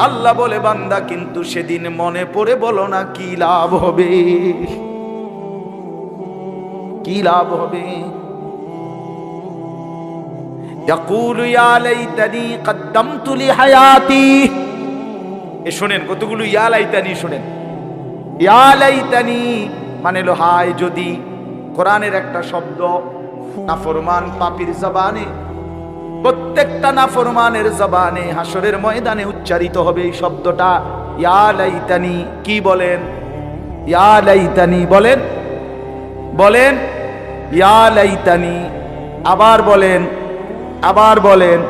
আল্লাহ বলে, বান্দা, কিন্তু সেদিন মনে পড়ে বলো না, কি লাভ হবে? কি লাভ হবে? কতগুলো মানে হলো, হায়, যদি কোরআনের একটা শব্দ নাফরমান পাপির জবানে প্রত্যেকটা নাফরমানের জবানে হাসরের ময়দানে উচ্চারিত হবে এই শব্দটা। ইয়া লাইতানি, কি বলেন? ইয়া লাইতানি বলেন? বলেন, ইয়া লাইতানি, আবার বলেন আবার বলেন।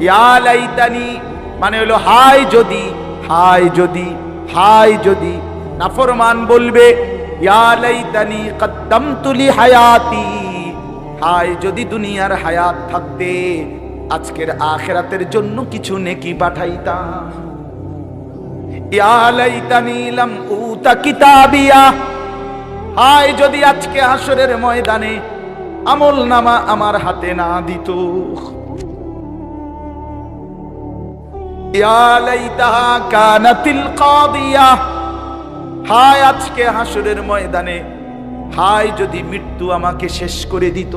ইয়া লাইতানি মানে হলো হাই যদি হাই যদি হাই যদি। নাফরমান বলবে, ইয়া লাইতানি কদ্দামতু লি হায়াতি হাই যদি দুনিয়ার হায়াত থাকতে। আজকের আখেরাতের জন্য কিছু নেকি পাঠাইতাম। যদি আজকে আসরের ময়দানে আমল নামা আমার হাতে না দিত। হায়, আজকে হাসরের ময়দানে হায়, যদি মৃত্যু আমাকে শেষ করে দিত।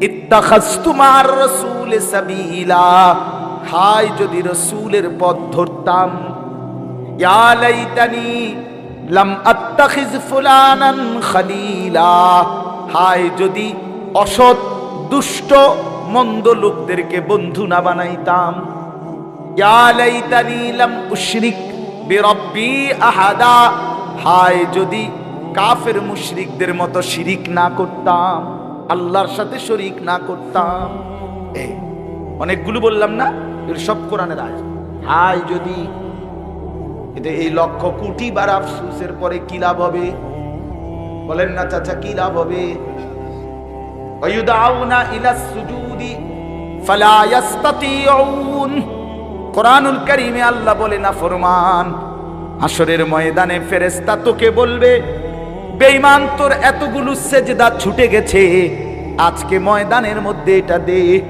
ইত্তাখাযতু মার রাসূল সাবিলা। হায়, যদি রাসূলের পথ ধরতাম। ইয়া লাইতানি লাম আত্তাখিজ ফুলানান খালিলা। হায়, যদি অসৎ, দুষ্ট, মন্দ লোকদেরকে বন্ধু না বানাইতাম। ইয়া লাইতানি লাম উশরিক বিরব্বি আহাদা। হায়, যদি কাফের মুশরিকদের মতো শিরিক না করতাম। আল্লাহর সাথে শরিক না করতাম। অনেকগুলো বললাম না? এর সব কোরআনের আয় হায় যদি এই লক্ষ কোটি বার আফসুসের পরে কি লাভ হবে? বলেন না চাচা, কি লাভ হবে? আল্লাহ বলে না, ফরমান আসরের ময়দানে ফেরেশতা তোকে বলবে বেঈমান, তোর এতগুলো সেজদা ছুটে গেছে। আজকে ময়দানের মধ্যে এটা দে।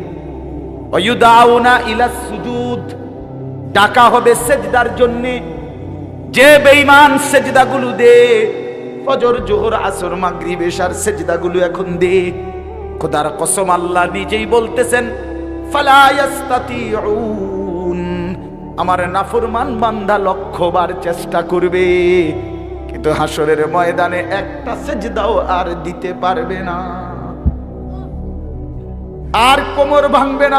ওয়ুদাউনা ইলা সুজুদ। ডাকা হবে সেজদার জন্যে। যে বেঈমান সেজদাগুলো দে, ফজর, জোহর, আসর, মাগরিব, এশার সেজদাগুলো এখন দে। খোদার কসম আল্লাহ নিজেই বলতেছেন, ফালা আমার নাফরমান বান্দা লক্ষ্যবার চেষ্টা করবে। কিন্তু হাসরের ময়দানে একটা সেজদাও আর দিতে পারবে না। আর কোমর ভাঙবে না